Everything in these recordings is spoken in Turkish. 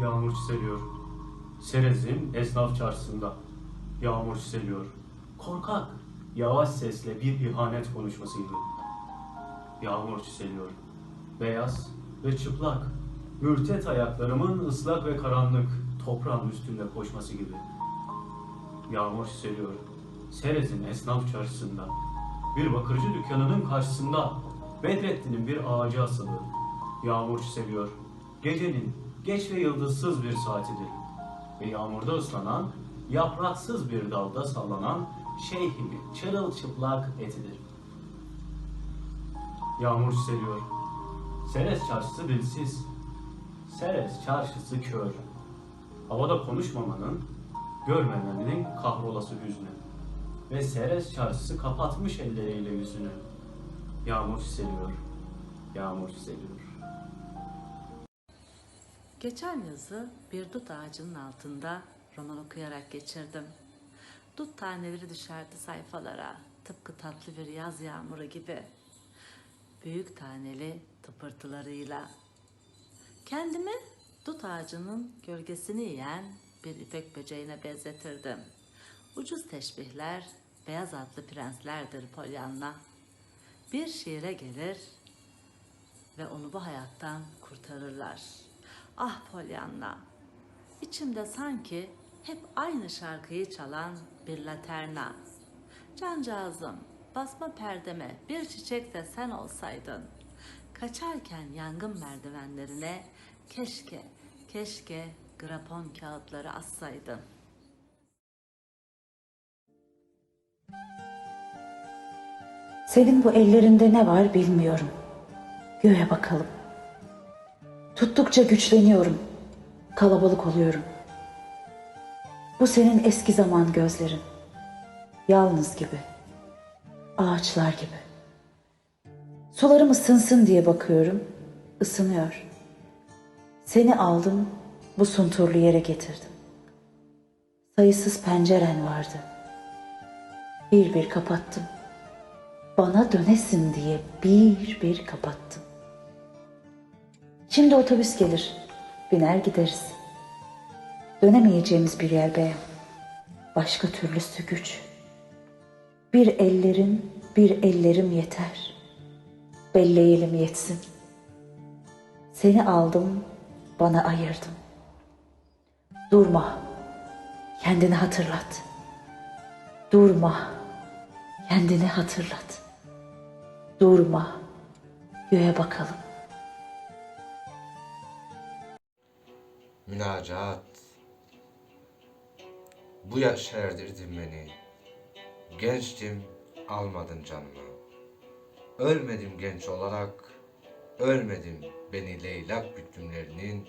Yağmur çiseliyor. Serez'in esnaf çarşısında. Yağmur çiseliyor. Korkak, yavaş sesle bir ihanet konuşması gibi. Yağmur çiseliyor. Beyaz ve çıplak. Mürtet ayaklarımın ıslak ve karanlık toprağın üstünde koşması gibi. Yağmur çiseliyor. Serez'in esnaf çarşısında. Bir bakırcı dükkanının karşısında. Bedrettin'in bir ağacı asılı. Yağmur çiseliyor. Gecenin geç ve yıldızsız bir saatidir. Ve yağmurda ıslanan, yapraksız bir dalda sallanan şeyhimin çırılçıplak etidir. Yağmur çiseliyor. Seres çarşısı dilsiz. Seres çarşısı kör. Havada konuşmamanın, görmemenin kahrolası hüznü. Ve Seres çarşısı kapatmış elleriyle yüzünü. Yağmur çiseliyor. Yağmur çiseliyor. Geçen yazı bir dut ağacının altında roman okuyarak geçirdim. Dut taneleri düşerdi sayfalara, tıpkı tatlı bir yaz yağmuru gibi. Büyük taneli tıpırtılarıyla. Kendimi dut ağacının gölgesini yiyen bir ipek böceğine benzetirdim. Ucuz teşbihler, beyaz atlı prenslerdir polyanla. Bir şiire gelir, ve onu bu hayattan kurtarırlar. Ah Pollyanna, içimde sanki hep aynı şarkıyı çalan bir laterna. Cancağızım, basma perdeme bir çiçek de sen olsaydın. Kaçarken yangın merdivenlerine keşke, keşke grapon kağıtları assaydın. Senin bu ellerinde ne var bilmiyorum. Göğe bakalım. Tuttukça güçleniyorum. Kalabalık oluyorum. Bu senin eski zaman gözlerin. Yalnız gibi. Ağaçlar gibi. Sularım ısınsın diye bakıyorum. Isınıyor. Seni aldım, bu sunturlu yere getirdim. Sayısız penceren vardı. Bir bir kapattım bana dönesin diye bir bir kapattım. Şimdi otobüs gelir, biner gideriz. Dönemeyeceğimiz bir yer beyim. Başka türlüsü güç. Bir ellerin, bir ellerim yeter. Belleyelim yetsin. Seni aldım, bana ayırdım. Durma, kendini hatırlat. Durma, kendini hatırlat. Durma, göğe bakalım. Münacat Bu yaş erdirdin beni Gençtim almadın canımı Ölmedim genç olarak Ölmedim beni leylak büklümlerinin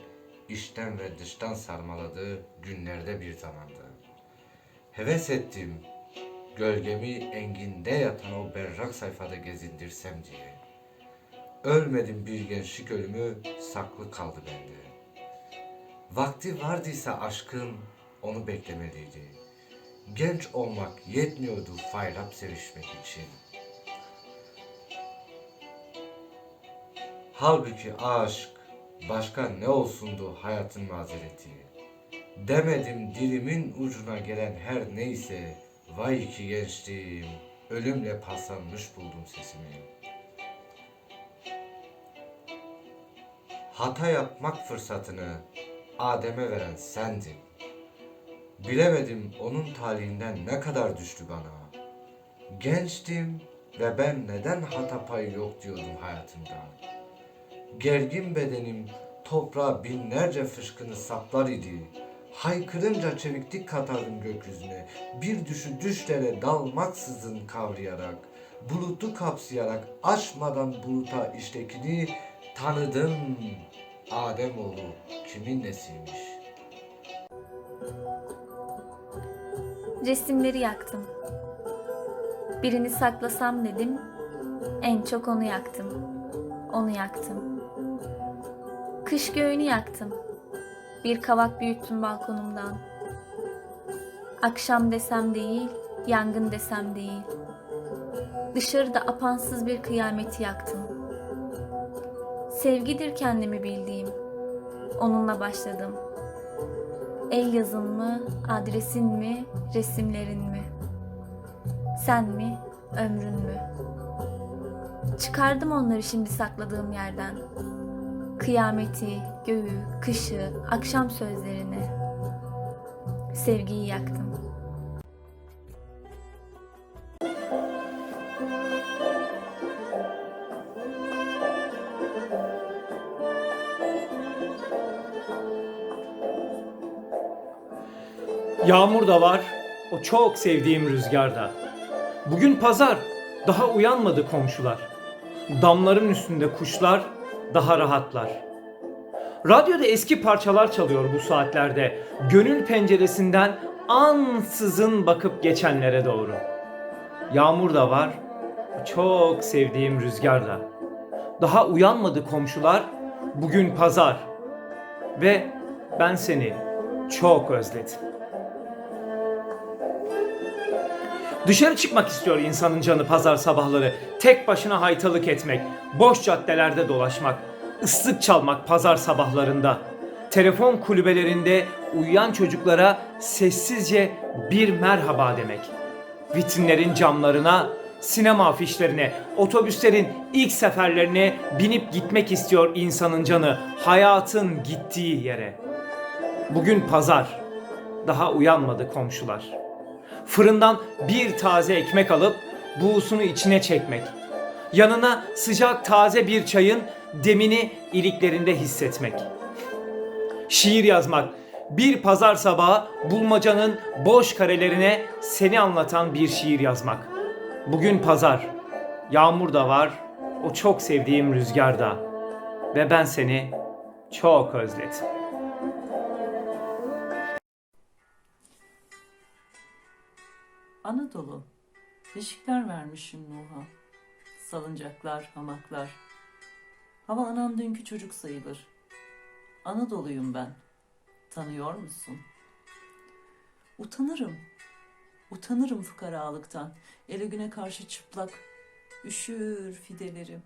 içten ve dıştan sarmaladığı günlerde bir zamandı. Heves ettim gölgemi enginde yatan o berrak sayfada gezindirsem diye. Ölmedim bir gençlik ölümü saklı kaldı bende. Vakti vardıysa aşkım onu beklemeliydi. Genç olmak yetmiyordu fayrap sevişmek için. Halbuki aşk başka ne olsundu hayatın mazereti. Demedim dilimin ucuna gelen her neyse vay ki gençliğim ölümle paslanmış buldum sesimi. Hata yapmak fırsatını Adem'e veren sendin. Bilemedim onun talihinden ne kadar düştü bana. Gençtim ve ben neden hata payı yok diyordum hayatımda. Gergin bedenim toprağa binlerce fışkını saplar idi. Haykırınca çeviklik katardım gökyüzüne. Bir düşü düşlere dalmaksızın kavrayarak, bulutu kapsayarak aşmadan buluta iştekini tanıdım. Ademoğlu kimin nesiymiş? Resimleri yaktım. Birini saklasam dedim. En çok onu yaktım. Onu yaktım. Kış göğünü yaktım. Bir kavak büyüttüm balkonumdan. Akşam desem değil, yangın desem değil. Dışarıda apansız bir kıyameti yaktım. Sevgidir kendimi bildiğim. Onunla başladım. El yazın mı, adresin mi, resimlerin mi? Sen mi, ömrün mü? Çıkardım onları şimdi sakladığım yerden. Kıyameti, göğü, kışı, akşam sözlerini. Sevgiyi yaktım. Yağmur da var, o çok sevdiğim rüzgarda. Bugün pazar, daha uyanmadı komşular. Damların üstünde kuşlar daha rahatlar. Radyoda eski parçalar çalıyor bu saatlerde. Gönül penceresinden ansızın bakıp geçenlere doğru. Yağmur da var, çok sevdiğim rüzgarda. Daha uyanmadı komşular, bugün pazar. Ve ben seni çok özledim. Dışarı çıkmak istiyor insanın canı pazar sabahları. Tek başına haytalık etmek, boş caddelerde dolaşmak, ıslık çalmak pazar sabahlarında. Telefon kulübelerinde uyuyan çocuklara sessizce bir merhaba demek. Vitrinlerin camlarına, sinema afişlerine, otobüslerin ilk seferlerine binip gitmek istiyor insanın canı hayatın gittiği yere. Bugün pazar. Daha uyanmadı komşular. Fırından bir taze ekmek alıp buğusunu içine çekmek. Yanına sıcak taze bir çayın demini iliklerinde hissetmek. Şiir yazmak. Bir pazar sabahı bulmacanın boş karelerine seni anlatan bir şiir yazmak. Bugün pazar. Yağmur da var. O çok sevdiğim rüzgarda. Ve ben seni çok özledim. Anadolu. Beşikler vermişim Nuh'a. Salıncaklar, hamaklar. Havalanan dünkü çocuk sayılır. Anadolu'yum ben. Tanıyor musun? Utanırım. Utanırım fukaralıktan. Ele güne karşı çıplak. Üşür fidelerim.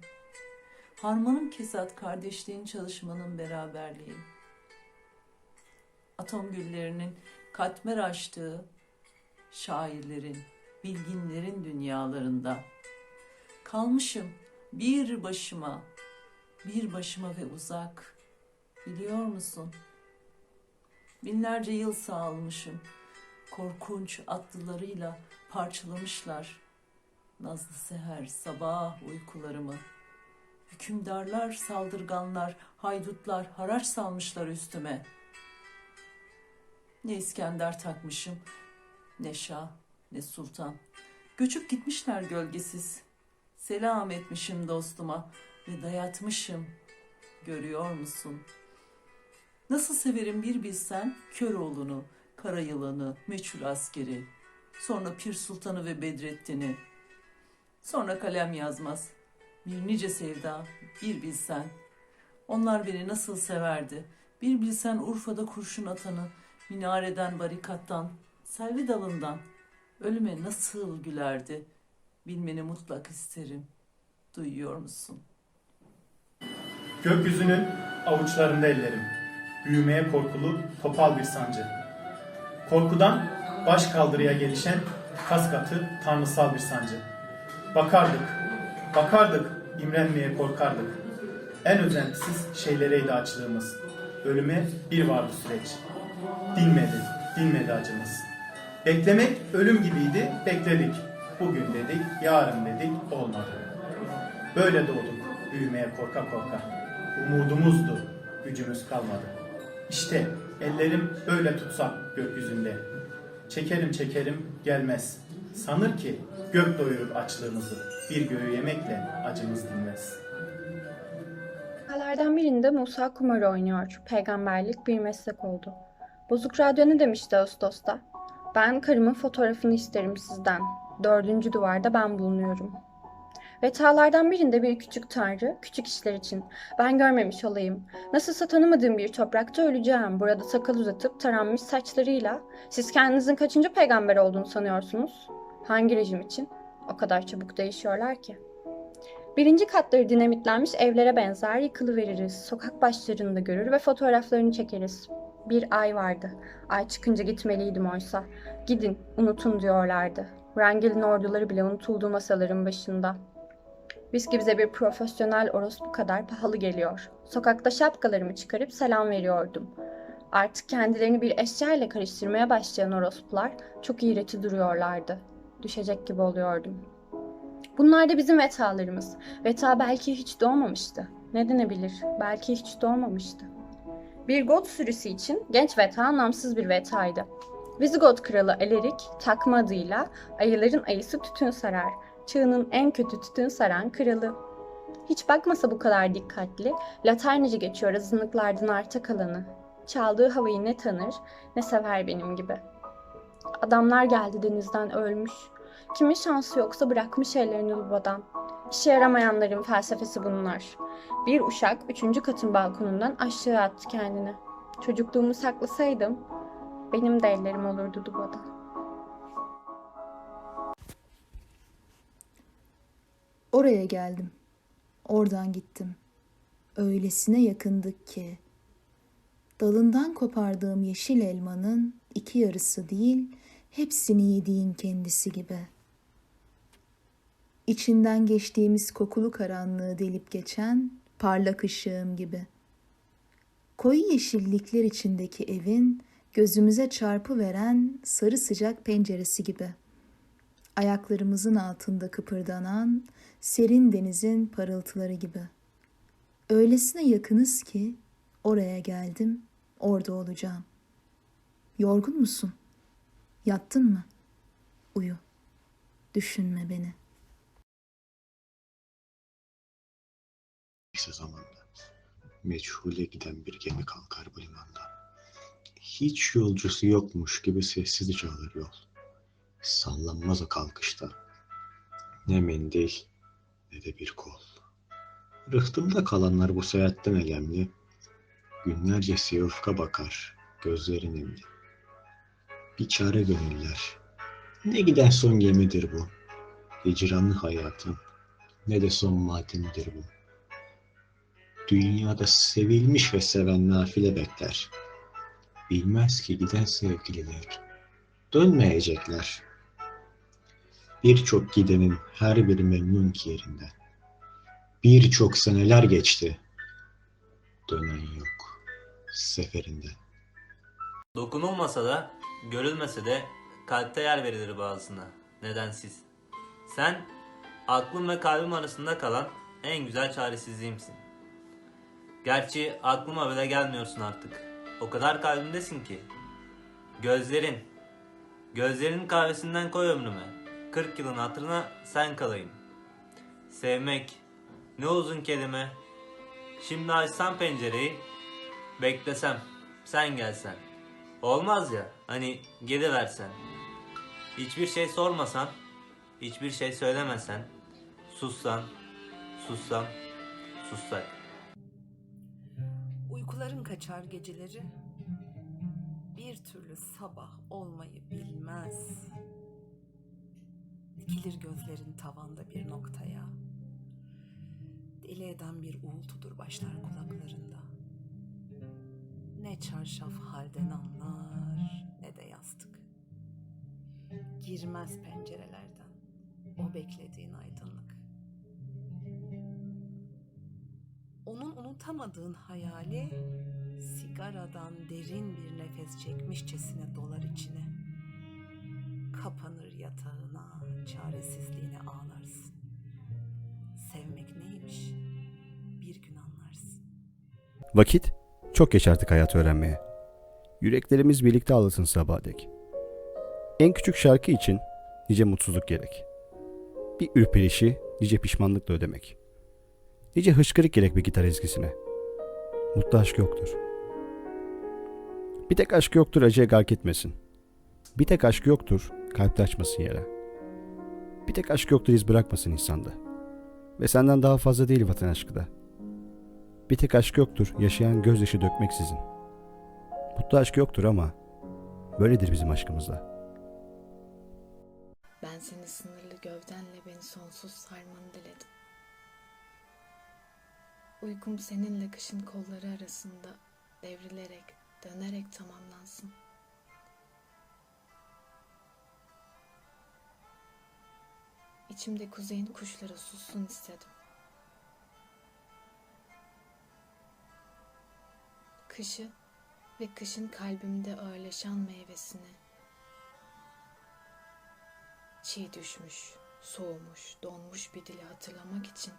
Harmanım kesat kardeşliğin çalışmanın beraberliği. Atom güllerinin katmer açtığı şairlerin, bilginlerin dünyalarında. Kalmışım bir başıma, bir başıma ve uzak. Biliyor musun? Binlerce yıl sağalmışım. Korkunç atlılarıyla parçalamışlar. Nazlı seher, sabah uykularımı. Hükümdarlar, saldırganlar, haydutlar haraç salmışlar üstüme. Ne İskender takmışım, ne şah ne sultan. Göçüp gitmişler gölgesiz. Selam etmişim dostuma ve dayatmışım. Görüyor musun? Nasıl severim bir bilsen Köroğlu'nu, Karayılan'ı, meçhul askeri. Sonra Pir Sultan'ı ve Bedrettin'i. Sonra kalem yazmaz. Bir nice sevda, bir bilsen. Onlar beni nasıl severdi. Bir bilsen Urfa'da kurşun atanı, minareden barikattan, selvi dalından ölüme nasıl gülerdi. Bilmeni mutlak isterim. Duyuyor musun? Gökyüzünün avuçlarında ellerim. Büyümeye korkulu topal bir sancı. Korkudan baş kaldırıya gelişen kas katı tanrısal bir sancı. Bakardık, bakardık, imrenmeye korkardık. En özentisiz şeylereydi açlığımız. Ölüme bir vardı süreç. Dinmedi, dinmedi acımız. Beklemek ölüm gibiydi, bekledik. Bugün dedik, yarın dedik, olmadı. Böyle doğduk, büyümeye korka korka. Umudumuzdu, gücümüz kalmadı. İşte ellerim böyle tutsak gökyüzünde. Çekerim çekerim gelmez. Sanır ki gök doyurur açlığımızı. Bir göğü yemekle acımız dinmez. Vakalardan birinde Musa kumarı oynuyor. Peygamberlik bir meslek oldu. Bozuk Radyo ne demişti Ağustos'ta? Ben karımın fotoğrafını isterim sizden. Dördüncü duvarda ben bulunuyorum. Ve çağlardan birinde bir küçük tanrı, küçük işler için. Ben görmemiş olayım. Nasılsa tanımadığım bir toprakta öleceğim. Burada sakal uzatıp taranmış saçlarıyla. Siz kendinizin kaçıncı peygamber olduğunu sanıyorsunuz? Hangi rejim için? O kadar çabuk değişiyorlar ki. Birinci katları dinamitlenmiş evlere benzer yıkılıveririz. Sokak başlarında görür ve fotoğraflarını çekeriz. Bir ay vardı. Ay çıkınca gitmeliydim oysa. Gidin, unutun diyorlardı. Wrangel'in orduları bile unutuldu masaların başında. Viski bize bir profesyonel orospu kadar pahalı geliyor. Sokakta şapkalarımı çıkarıp selam veriyordum. Artık kendilerini bir eşya karıştırmaya başlayan orospular çok iğreti duruyorlardı. Düşecek gibi oluyordum. Bunlar da bizim vetalarımız. Veta belki hiç doğmamıştı. Ne denebilir? Belki hiç doğmamıştı. Bir God sürüsü için genç veta anlamsız bir vetaydı. Visigot kralı Alaric takma adıyla ayıların ayısı tütün sarar. Çağının en kötü tütün saran kralı. Hiç bakmasa bu kadar dikkatli, laternacı geçiyor azınlıklardan arta kalanı. Çaldığı havayı ne tanır, ne sever benim gibi. Adamlar geldi denizden ölmüş. Kimin şansı yoksa bırakmış ellerini lubadan. İşe yaramayanların felsefesi bunlar. Bir uşak üçüncü katın balkonundan aşağı attı kendini. Çocukluğumu saklasaydım benim de ellerim olurdu dubada. Oraya geldim. Oradan gittim. Öylesine yakındık ki. Dalından kopardığım yeşil elmanın iki yarısı değil, hepsini yediğin kendisi gibi. İçinden geçtiğimiz kokulu karanlığı delip geçen parlak ışığım gibi. Koyu yeşillikler içindeki evin gözümüze çarpı veren sarı sıcak penceresi gibi. Ayaklarımızın altında kıpırdanan serin denizin parıltıları gibi. Öylesine yakınız ki oraya geldim, orada olacağım. Yorgun musun? Yattın mı? Uyu. Düşünme beni. Kısa zamanda meçhule giden bir gemi kalkar bu limanda. Hiç yolcusu yokmuş gibi sessizce alır yol. Sallanmaz o kalkışta. Ne mendil ne de bir kol. Rıhtımda kalanlar bu seyahatten elemli. Günlerce siyofka bakar, gözleri nemli. Bir çare gönüller. Ne giden son gemidir bu. Hicranlı hayatın ne de son matemidir bu. Dünyada sevilmiş ve seven nafile bekler. Bilmez ki giden sevgililer. Dönmeyecekler. Birçok gidenin her biri memnun ki yerinden. Birçok seneler geçti. Dönen yok seferinden. Dokunulmasa da, görülmese de kalpte yer verilir bazısına. Nedensiz. Sen, aklım ve kalbim arasında kalan en güzel çaresizliğimsin. Gerçi aklıma bile gelmiyorsun artık. O kadar kalbimdesin ki. Gözlerin, gözlerin kahvesinden koy ömrüme. 40 yılın hatırına sen kalayım. Sevmek, ne uzun kelime. Şimdi açsam pencereyi, beklesem, sen gelsen. Olmaz ya, hani geliversen. Hiçbir şey sormasan, hiçbir şey söylemesen, sussan, sussam, sussak. Uykuların kaçar geceleri. Bir türlü sabah olmayı bilmez. Dikilir gözlerin tavanda bir noktaya. Deli eden bir uğultudur başlar kulaklarında. Ne çarşaf halden anlar ne de yastık. Girmez pencerelerden o beklediğin aydınlık. Onun unutamadığın hayali sigaradan derin bir nefes çekmişçesine dolar içine. Kapanır yatağına, çaresizliğine ağlarsın. Sevmek neymiş? Bir gün anlarsın. Vakit çok geç artık hayatı öğrenmeye. Yüreklerimiz birlikte ağlasın sabaha dek. En küçük şarkı için nice mutsuzluk gerek. Bir ürperişi nice pişmanlıkla ödemek. Nice hışkırık gerek bir gitar ezgisine. Mutlu aşk yoktur. Bir tek aşk yoktur acıya gark etmesin. Bir tek aşk yoktur kalpte açmasın yere. Bir tek aşk yoktur iz bırakmasın insanda. Ve senden daha fazla değil vatan aşkı da. Bir tek aşk yoktur yaşayan gözyaşı dökmeksizin. Mutlu aşk yoktur ama böyledir bizim aşkımızda. Ben seni sınırlı gövdenle beni sonsuz sarmanı diledim. Uykum seninle kışın kolları arasında devrilerek dönerek tamamlansın. İçimde kuzeyin kuşları sussun istedim. Kışı ve kışın kalbimde ağırlaşan meyvesini çiğ düşmüş, soğumuş, donmuş bir dili hatırlamak için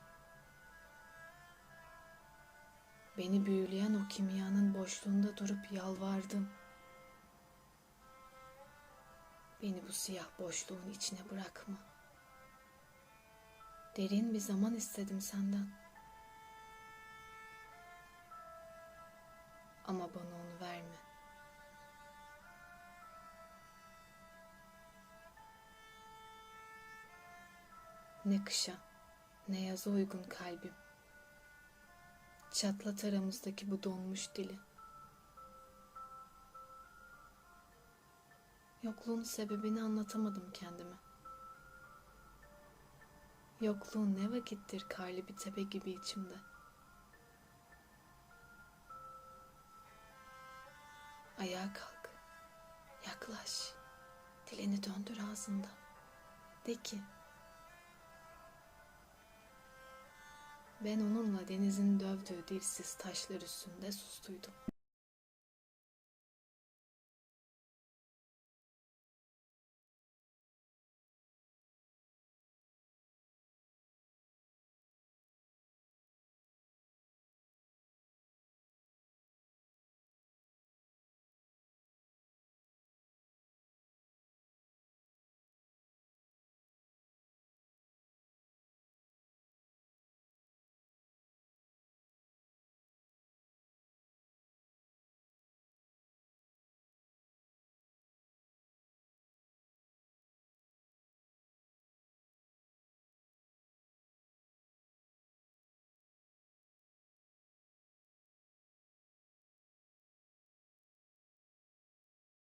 beni büyüleyen o kimyanın boşluğunda durup yalvardım. Beni bu siyah boşluğun içine bırakma. Derin bir zaman istedim senden. Ama bana onu verme. Ne kışa, ne yaza uygun kalbim. Çatlat aramızdaki bu donmuş dili. Yokluğun sebebini anlatamadım kendime. Yokluğun ne vakittir karlı bir tepe gibi içimde. Ayağa kalk. Yaklaş. Dilini döndür ağzında. De ki. Ben onunla denizin dövdüğü dilsiz taşlar üstünde sustuydum.